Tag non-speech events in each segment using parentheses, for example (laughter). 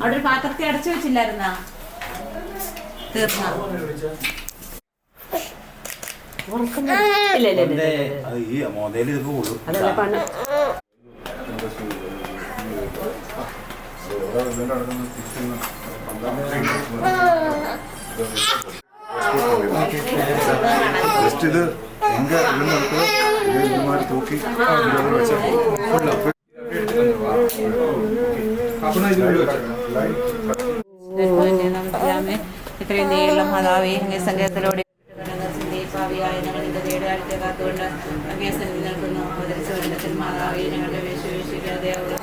അവിടെ ഒരു പാത്രത്തിൽ അടച്ചു വെച്ചില്ലായിരുന്ന? തീർന്ന? ഇല്ല ഇല്ല അതല്ല പണ്ട്. ജസ്റ്റ് ഇത് എങ്ക തൂക്കി വെച്ചാൽ ഇത്രയും നീളം മാതാവേ അങ്ങേ സംഗീതത്തിലൂടെ പാവിയായ ഞങ്ങളുടെ തേടാഴ്ച കാത്തുകൊണ്ട് അങ്ങേ സന്നിധി നിൽക്കുന്നു. അവതരിച്ച ഞങ്ങളുടെ വേശുവേശിക്കാതെ അവിടുന്ന്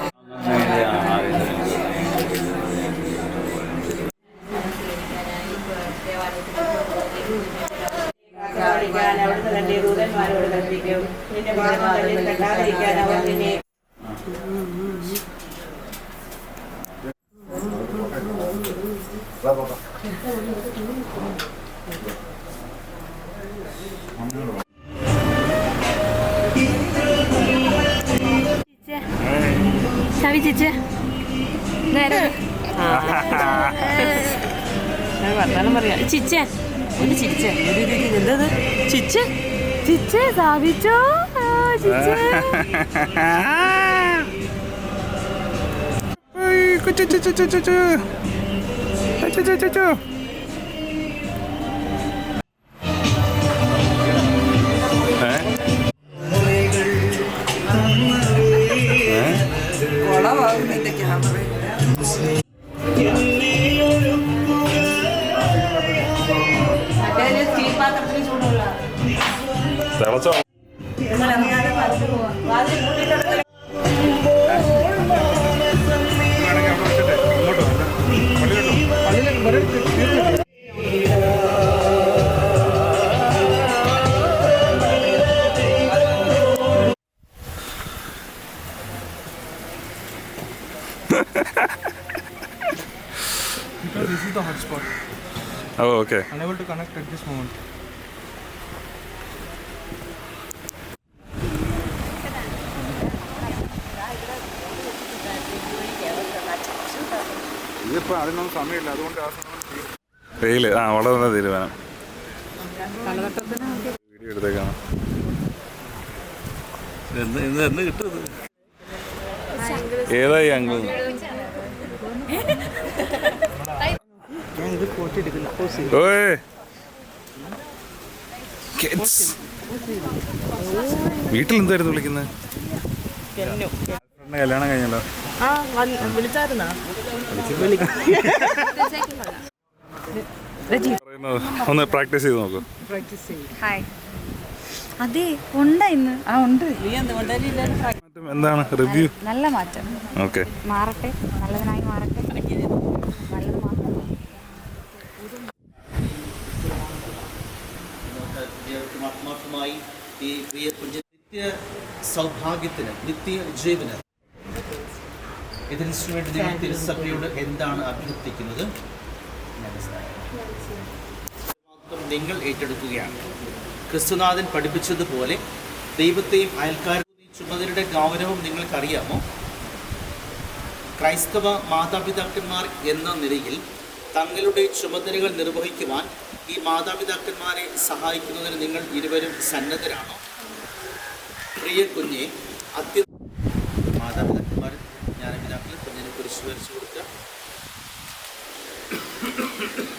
뒷채? 뒷채 사비죠? 아 뒷채. (laughs) 아이고 쭈쭈쭈쭈쭈쭈. 쭈쭈쭈쭈. Because this is the hotspot. Oh okay Unable to connect at this moment. ഇതിപ്പോ അതിനൊന്നും സമയമില്ല അതുകൊണ്ട് ആ വെയിൽ ആ വളരെ തീരുമാനം. വീഡിയോ എടുത്തേക്കാണ്. ഏതായി അങ്കിൾ. വീട്ടിൽ എന്തായിരുന്നു വിളിക്കുന്നത് കല്യാണം കഴിഞ്ഞല്ലോ. ആ വിളിച്ചായിരുന്നാ? (laughs) ഒന്ന് പ്രാക്ടീസ് ചെയ്ത് നോക്കൂ. ഹായ്. അതെ ഉണ്ട് ഇന്ന്. ആ ഉണ്ട്. മാറ്റം എന്താണ്? റിവ്യൂ? നല്ല മാറ്റം. ഓക്കെ. മാറട്ടെ. നല്ലതിനായി മാറട്ടെ. നല്ലത് മാത്രം. ആത്മാർത്ഥമായി ഈ പ്രിയ കുഞ്ഞ് നിത്യ സൗഭാഗ്യത്തിന് നിത്യ ജീവന് ഇതിനു വേണ്ടി നിങ്ങൾ തിരുസഭയോട് എന്താണ് അഭ്യർത്ഥിക്കുന്നത്? മാത്രം നിങ്ങൾ ഏറ്റെടുക്കുകയാണ്. ക്രിസ്തുനാഥൻ പഠിപ്പിച്ചതുപോലെ ദൈവത്തെയും അയൽക്കാരെയും ഈ ചുമതലയുടെ ഗൗരവം നിങ്ങൾക്കറിയാമോ? ക്രൈസ്തവ മാതാപിതാക്കന്മാർ എന്ന നിലയിൽ തങ്ങളുടെ ചുമതലകൾ നിർവഹിക്കുവാൻ ഈ മാതാപിതാക്കന്മാരെ സഹായിക്കുന്നതിന് നിങ്ങൾ ഇരുവരും സന്നദ്ധരാണോ? പ്രിയ കുഞ്ഞെ അത്യ മാതാപിതാക്കന്മാർ ജ്ഞാനപിതാക്കൾ കുഞ്ഞിനെ കുരിശ് വരച്ചു you (laughs)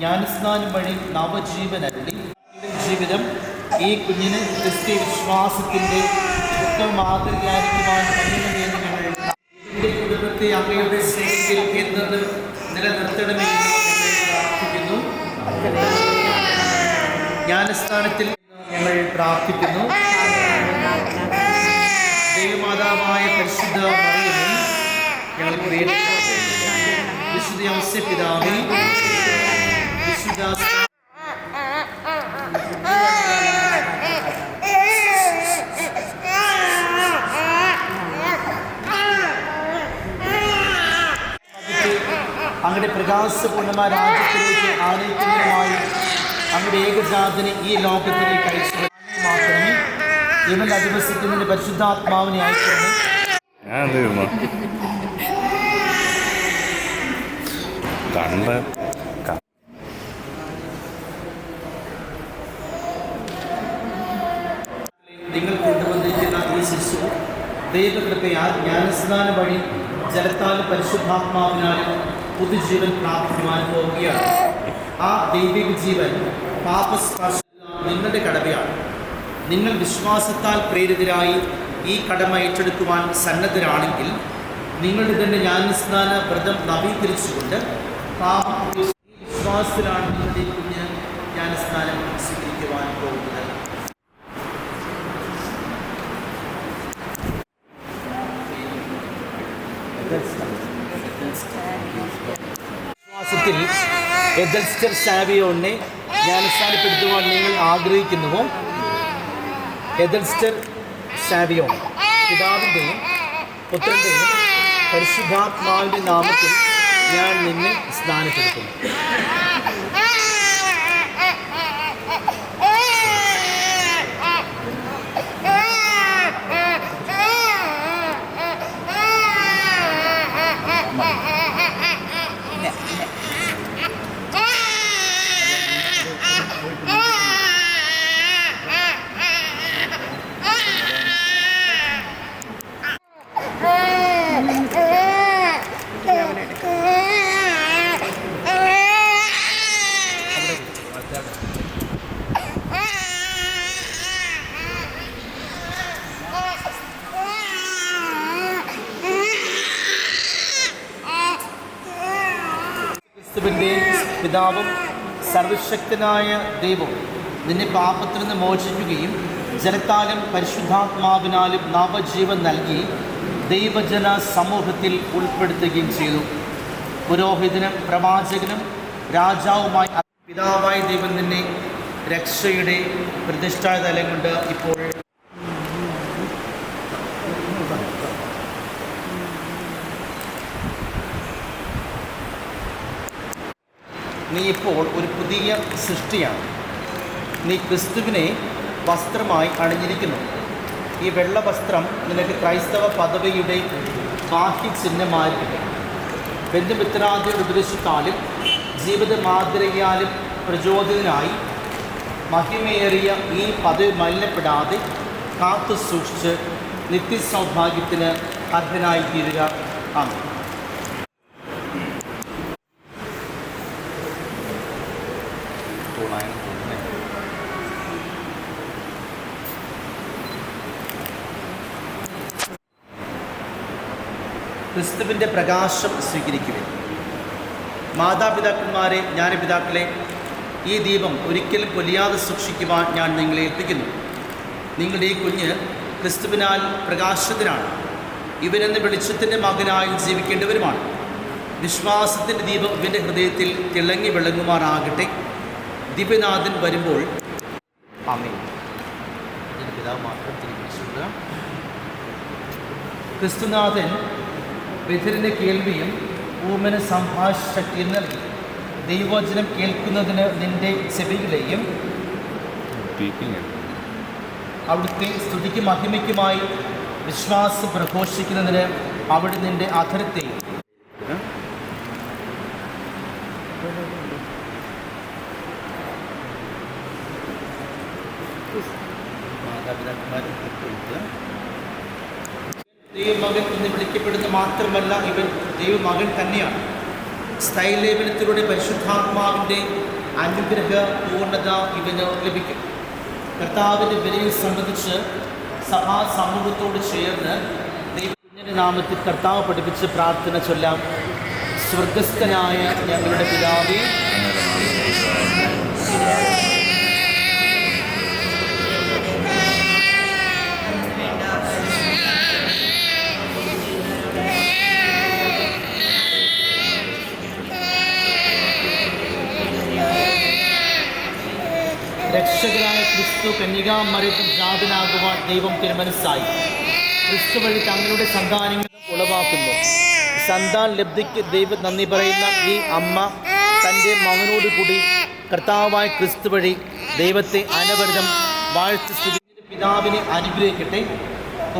ജ്ഞാനസ്നാനം വഴി നവജീവൻ അരുളി ജീവിതം ഈ കുഞ്ഞിന് ക്രിസ്ത്യ വിശ്വാസത്തിന്റെ ഉത്തമ മാതൃകയായിരിക്കുവാൻ ഇതിന്റെ കുടുംബത്തെ അമ്മയുടെ സ്നേഹത്തിൽ എന്നത് നിലനിർത്തണമെന്ന് പ്രാർത്ഥിക്കുന്നു. ജ്ഞാനസ്ഥാനത്തിൽ ഞങ്ങൾ പ്രാർത്ഥിക്കുന്നു. ദൈവമാതാവായ പരിശുദ്ധ മറിയമ്മ ഞങ്ങൾക്ക് വേണ്ടി വിശുദ്ധ അവസ്യ പിതാവേ അങ്ങയുടെ പ്രകാശപൂർണമായ രാജ്യത്തിലേക്ക് ആനയിക്കുന്നതുമായി അങ്ങയുടെ ഏകജാതിനെ ഈ ലോകത്തിലേക്ക് അയച്ചു മാത്രമേ ഇവൻ അധിവസിക്കുന്നതിന് പരിശുദ്ധാത്മാവിനെ അയക്കുന്നു കണ്ട് നിങ്ങൾ കൊണ്ടുവന്നിരിക്കുന്ന ഈ ശിശു ദൈവകൃപയാൽ ജ്ഞാനസ്നാന വഴി ജലത്താൽ പരിശുദ്ധാത്മാവിനാലും പുതുജീവൻ പ്രാപിക്കുവാൻ പോവുകയാണ് ആ ദൈവിക ജീവൻ പാപസ്പർശ നിങ്ങളുടെ കടമയാണ്. നിങ്ങൾ വിശ്വാസത്താൽ പ്രേരിതരായി ഈ കടമ ഏറ്റെടുക്കുവാൻ സന്നദ്ധരാണെങ്കിൽ നിങ്ങളുടെ തന്നെ ജ്ഞാനസ്നാന വ്രതം നവീകരിച്ചുകൊണ്ട് വിശ്വാസത്തിലാണ് നിങ്ങളുടെ കുഞ്ഞ് ജ്ഞാനസ്നാനം സ്വീകരിക്കുവാൻ പോകുന്നത്. വിശ്വാസത്തിൽ എദൽസ്റ്റർ സാവിയോണിനെ ജ്ഞാനസ്ഥാനപ്പെടുത്തുവാൻ നിങ്ങൾ ആഗ്രഹിക്കുന്നുവോ? എദൽസ്റ്റർ സാവിയോൺ പിതാവിന്റെയും പുത്രന്റെയും പരിശുദ്ധാത്മാവിന്റെ നാമത്തിൽ ഞാൻ നിന്നെ സ്നാനപ്പെടുത്തുന്നു ക്രിസ്തുവിന്റെ പിതാവും സർവശക്തനായ ദൈവം നിന്നെ പാപത്തിൽ നിന്ന് മോചിക്കുകയും ജലത്താലും പരിശുദ്ധാത്മാവിനാലും നവജീവൻ നൽകി ദൈവജന സമൂഹത്തിൽ ഉൾപ്പെടുത്തുകയും ചെയ്തു. പുരോഹിതനും പ്രവാചകനും രാജാവുമായി പിതാവായ ദൈവം നിന്നെ രക്ഷയുടെ പ്രതിഷ്ഠാ തലം കൊണ്ട് ഇപ്പോൾ നീ ഇപ്പോൾ ഒരു പുതിയ സൃഷ്ടിയാണ്. നീ ക്രിസ്തുവിനെ വസ്ത്രമായി അണിഞ്ഞിരിക്കുന്നു. ഈ വെള്ള വസ്ത്രം നിനക്ക് ക്രൈസ്തവ പദവിയുടെ ബാഹ്യ ചിഹ്നമായിരിക്കട്ടെ. ബന്ധുമിത്രാദിയുടെ ഉപദേശത്താലും ജീവിത മാതൃകയാലും പ്രചോദിതനായി മഹിമയേറിയ ഈ പദവി മലിനപ്പെടാതെ കാത്തു സൂക്ഷിച്ച് നിത്യസൗഭാഗ്യത്തിന് അർഹനായി തീരുക ആണ് ക്രിസ്തുവിന്റെ പ്രകാശം സ്വീകരിക്കുവിൻ. മാതാപിതാക്കന്മാരെ ജ്ഞാനപിതാക്കളെ ഈ ദീപം ഒരിക്കലും കൊല്ലിയാതെ സൂക്ഷിക്കുവാൻ ഞാൻ നിങ്ങളെ ഏൽപ്പിക്കുന്നു. നിങ്ങളുടെ ഈ കുഞ്ഞ് ക്രിസ്തുവിനാൽ പ്രകാശത്തിനാണ്. ഇവനെന്ന വെളിച്ചത്തിന്റെ മകനായി ജീവിക്കേണ്ടവരുമാണ്. വിശ്വാസത്തിന്റെ ദീപം ഇവന്റെ ഹൃദയത്തിൽ തിളങ്ങി വിളങ്ങുമാറാകട്ടെ. ദിവ്യനാഥൻ വരുമ്പോൾ ആമേ എന്റെ പിതാവ് മാത്രം തിരിച്ചു ക്രിസ്തുനാഥൻ ബധിരന് കേൾവിയും ഊമന് സംഭാഷ ശക്തിയും നൽകി. ദൈവവചനം കേൾക്കുന്നതിന് നിന്റെ ചെവികളെയും അവിടുത്തെ സ്തുതിക്കും മഹിമയ്ക്കുമായി വിശ്വാസം പ്രഘോഷിക്കുന്നതിന് അവിടെ നിന്റെ അധരത്തെയും മാതാപിതാക്കന്മാരെ ഉൾപ്പെടുത്തുക. ദൈവമകൻ എന്ന് വിളിക്കപ്പെടുന്ന മാത്രമല്ല ഇവൻ ദൈവമകൻ തന്നെയാണ്. സ്ഥൈലേപനത്തിലൂടെ പരിശുദ്ധാത്മാവിന്റെ അനുഗ്രഹ പൂർണത ഇവന് ലഭിക്കും. കർത്താവിന്റെ വിലയെ സംബന്ധിച്ച് സഭാ സമൂഹത്തോട് ചേർന്ന് ദൈവത്തിന്റെ നാമത്തിൽ കർത്താവ് പഠിപ്പിച്ച് പ്രാർത്ഥന ചൊല്ലാം. സ്വർഗസ്ഥനായ ഞങ്ങളുടെ പിതാവേ. ക്രിസ്തു കന്യകാമറിയത്തിൽ ജാതനാകുവാൻ ദൈവം തിരുമനസ്സായി. ക്രിസ്തു വഴി തങ്ങളുടെ സന്താനങ്ങൾ ഉളവാക്കുന്നു. സന്താൻ ലബ്ധിക്ക് ദൈവം നന്ദി പറയുന്ന ഈ അമ്മ തന്റെ മകനോട് കൂടി കർത്താവായ ക്രിസ്തു വഴി ദൈവത്തെ അനവരതം വാഴ്ത്തി സ്ഥിതി പിതാവിനെ അനുഗ്രഹിക്കട്ടെ.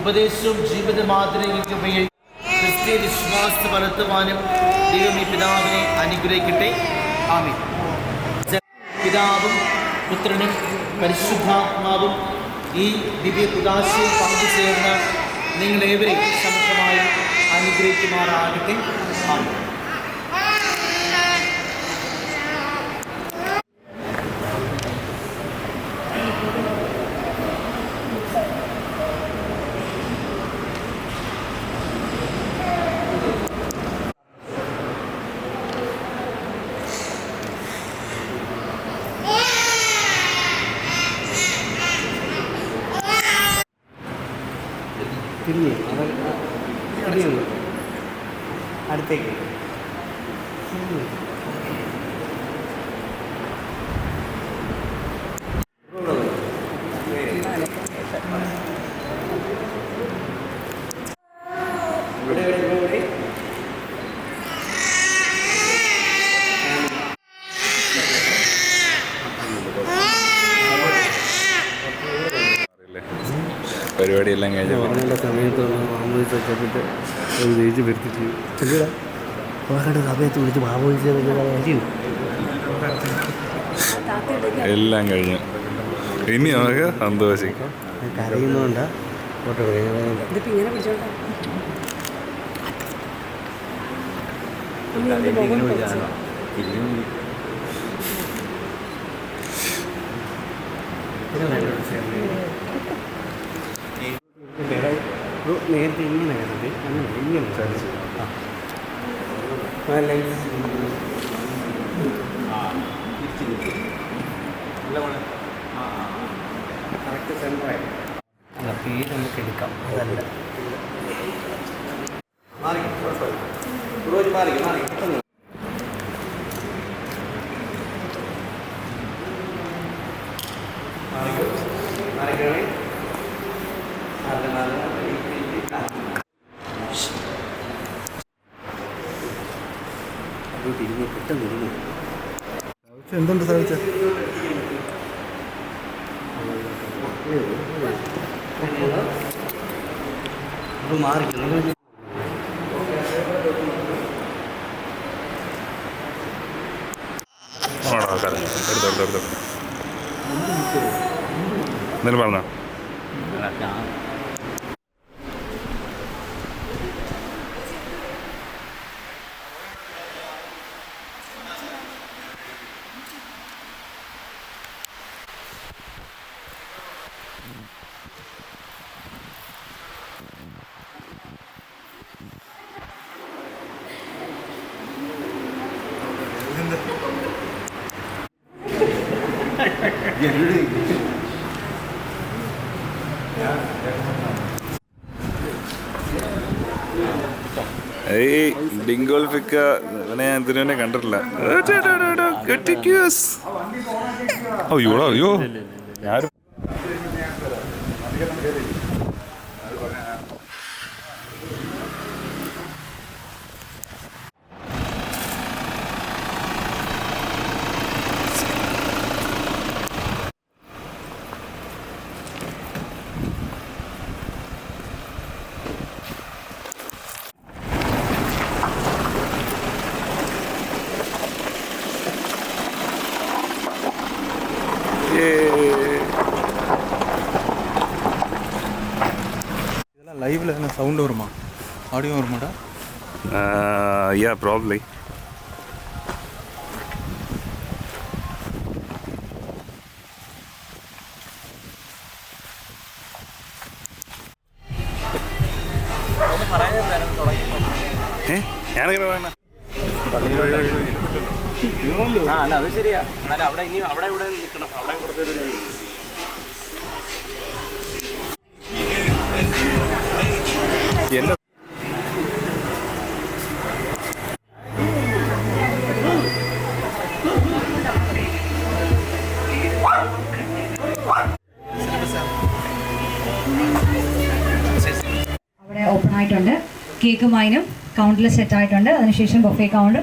ഉപദേശവും ജീവിത മാതൃകയ്ക്കുമേൽ ക്രിസ്തീയ വിശ്വാസത്തെ വളർത്തുവാനും ദൈവം ഈ പിതാവിനെ അനുഗ്രഹിക്കട്ടെ. ആമി പിതാവും പുത്രനും പരിശുദ്ധാത്മാവും ഈ ദിവ്യ കുദാശയിൽ പങ്കുചേർന്ന് നിങ്ങളേവരെയും സമക്ഷമായി അനുഗ്രഹിക്കുമാറാകട്ടെ. ആമീൻ. ദേഷ്യം വരുത്തിച്ച് ചെല്ലുക സമയത്ത് വിളിച്ച് കാര്യം എല്ലാം കഴിഞ്ഞു. ഇനി നമുക്ക് സന്തോഷിക്കാം. കരയുന്നോണ്ടാ. ഫോട്ടോ നേരത്തെ ഇങ്ങനെ കരുതി അങ്ങനെ ഇങ്ങനെ സാധിച്ചു ആ. അല്ലെങ്കിൽ കറക്റ്റ് അല്ല പേര് നമുക്ക് എടുക്കാം. അതല്ല. എന്തെങ്കിലും പറഞ്ഞോ? ഡിങ്കോൾഫിക്ക ഇവനെ ഞാൻ ഇതിനെ കണ്ടിട്ടില്ല. അയ്യോ. അയ്യോ ഞാൻ you or murder? Uh, yeah, probably. ഞാനങ്ങനെ അല്ല അത് ശരിയാ എന്നാലും അവിടെ ഇനി അവിടെ ആയിട്ടുണ്ട്. കേക്കും വൈനും കൗണ്ടിൽ സെറ്റ് ആയിട്ടുണ്ട്. അതിനുശേഷം ബൊഫേ കൗണ്ട്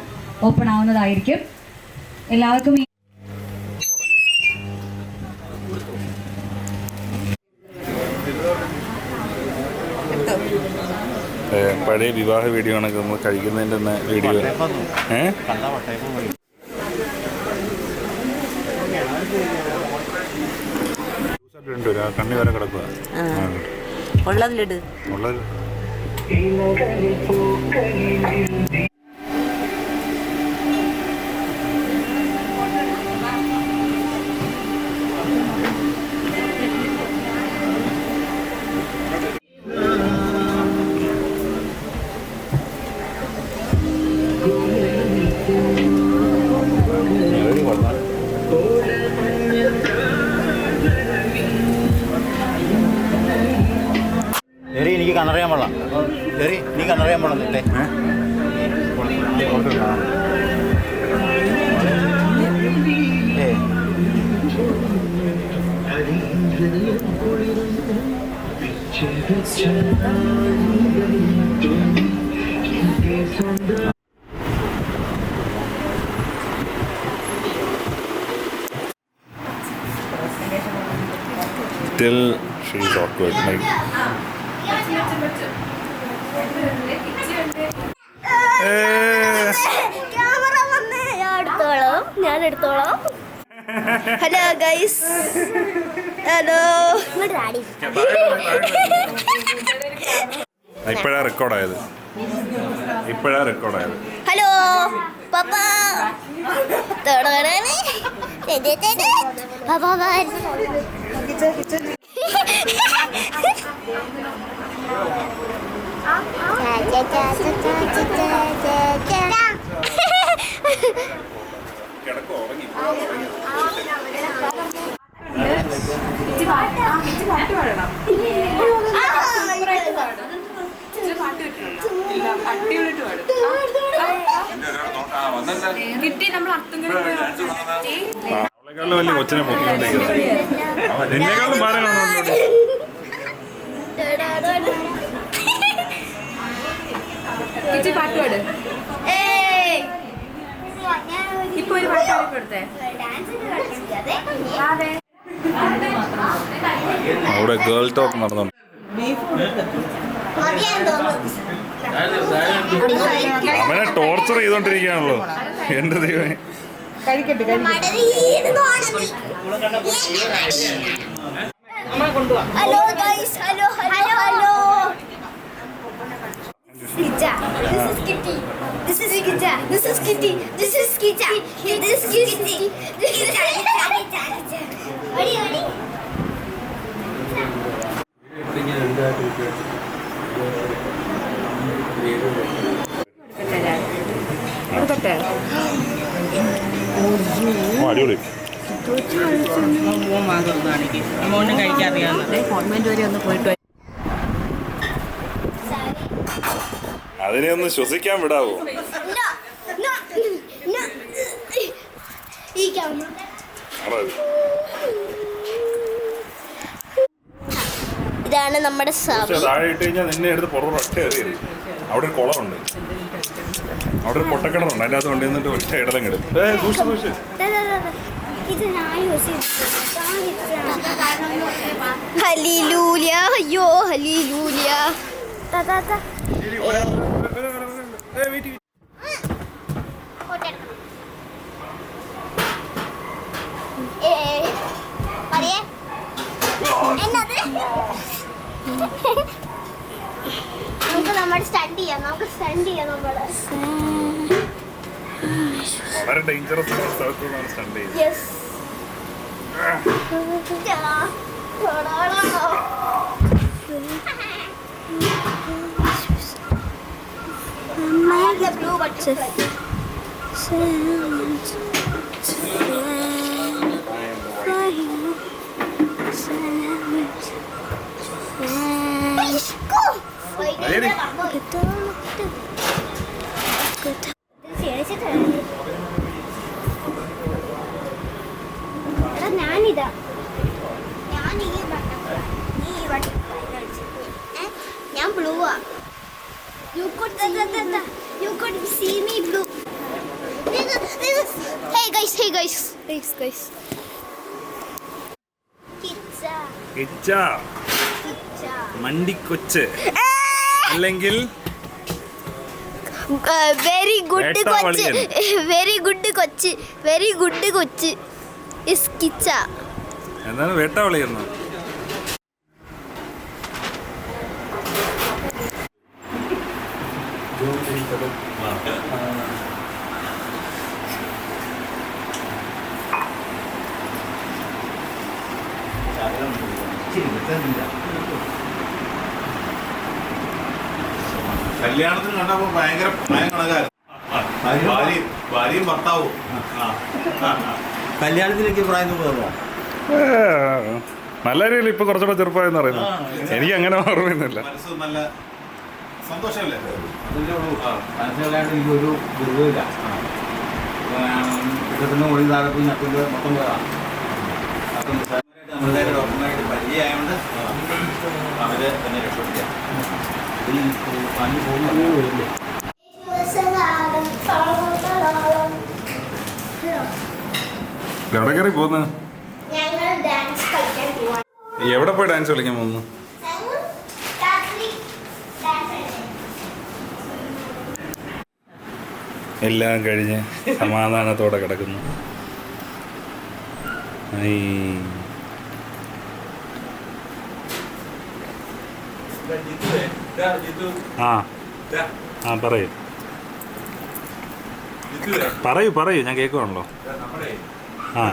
ഓപ്പൺ ആവുന്നതായിരിക്കും. എല്ലാവർക്കും ഈ ഏ, പഴയ വിവാഹ വീഡിയോ ആണെങ്കിൽ നമ്മൾ കഴിക്കുന്നതിന്റെ തന്നെ വീഡിയോ ഏഹ് കണ്ണി വരെ കിടക്കുക ഉള്ളതിലിട്. ఇలగలి పూకలి నింది still she's awkward like camera ഞാൻ എടുത്തോളാം ഹലോ ഗൈസ് ഹലോ ഇപ്പോഴാ റെക്കോർഡായത് ഇപ്പോഴാ റെക്കോർഡായത് ഹലോ പപ്പ അവളെക്കാളും വലിയ കൊച്ചിനെ പൊക്കിക്കൊണ്ടിരിക്കുന്നത് നിന്നെക്കാളും ഭാരം കാണുന്നുണ്ട് ഇപ്പൊ ഒരു പാട്ട് കൊടുത്തേ. അവിടെ ഗേൾ ടോക്ക് നടന്നുണ്ട്. അവനെ ടോർച്ചർ ചെയ്തോണ്ടിരിക്കുകയാണല്ലോ. എന്റെ ദൈവമേ hello guys hello hello hello Skitcha. This is Kitty. This is Skitcha. This is Kitty. This is Skitcha. This is Kitty. This is Skitcha. Ready, ready. ഓ, അടിപൊളി. അതിനെ ഒന്ന് ശ്വസിക്കാൻ വിടാവോ? ഇതാണ് നമ്മുടെ പക്ഷെ സഭ താഴെ ഇട്ട് കഴിഞ്ഞാൽ നിന്നെ എടുത്ത് പുറത്ത് ഒറ്റ അവിടെ ഒരു കുളമുണ്ട്. അവിടെ ഒരു പൊട്ടക്കിണറുണ്ട്. അതിന്റെ അകത്ത് വണ്ടി നിന്നിട്ട് ഒറ്റ ഇടതെങ്കിലും യൂസ് ഹലിലൂലിയ. അയ്യോ? നമുക്ക് നമ്മുടെ സ്റ്റണ്ട് ചെയ്യാം. നമുക്ക് സ്റ്റണ്ട് ചെയ്യാം നമ്മൾ. വളരെ ഡേഞ്ചറസ് ആയ സ്ഥലത്ത് നിന്നാണ് സ്റ്റണ്ട് ചെയ്യുന്നത് yes The You could see me blue. This is, this is. Hey guys, hey guys, thanks guys. Kiccha. മണ്ടിക്കൊച്ച് അല്ലെങ്കിൽ വെരി ഗുഡ് കൊച്ച് വെരി ഗുഡ് കൊച്ച് വെരി ഗുഡ് കൊച്ച് ഇസ് കിച്ച എന്താണ് വേട്ടാവളി എന്ന് കല്യാണത്തിന് കണ്ടപ്പോ ഭയങ്കര ഭയം കണക്കായിരുന്നു. ഭാര്യയും ഭാര്യയും ഭർത്താവും. കല്യാണത്തിലേക്ക് പ്രായം തോന്നുന്നു നല്ല രീതിയിൽ ഇപ്പൊ കുറച്ചുകൂടെ ചെറുപ്പമായെന്ന് പറയുന്നു എനിക്ക് അങ്ങനെ ഓർമ്മയൊന്നുമില്ല. മനസ്സ് നല്ല സന്തോഷമല്ലേ? അതിന്റെ ഉള്ളൂ. മനസ്സിലായിട്ട് എനിക്കൊരു ദുരിതമില്ല ഇഷ്ടത്തിന് ഒളി താഴത്ത് ഞെട്ടിന്റെ മൊത്തം പോയതാണ് അപ്പം നിസ്സാരമായിട്ട് നമ്മളുടെ ഡോക്ടറിനായിട്ട് പരിചയമായതുകൊണ്ട് അവരെ തന്നെ പനി എവിടെ കയറി പോകുന്നു. ഡാൻസ് കളിക്കാൻ എവിടെ പോയി ഡാൻസ് കളിക്കാൻ പോകുന്നു ഞങ്ങൾ രാത്രി ഡാൻസ് കളിക്കാൻ എല്ലാം കഴിഞ്ഞ് സമാധാനത്തോടെ കിടക്കുന്നു. ആ. ആ പറയൂ. പറയൂ പറയൂ ഞാൻ കേൾക്കുവാണല്ലോ. ആ.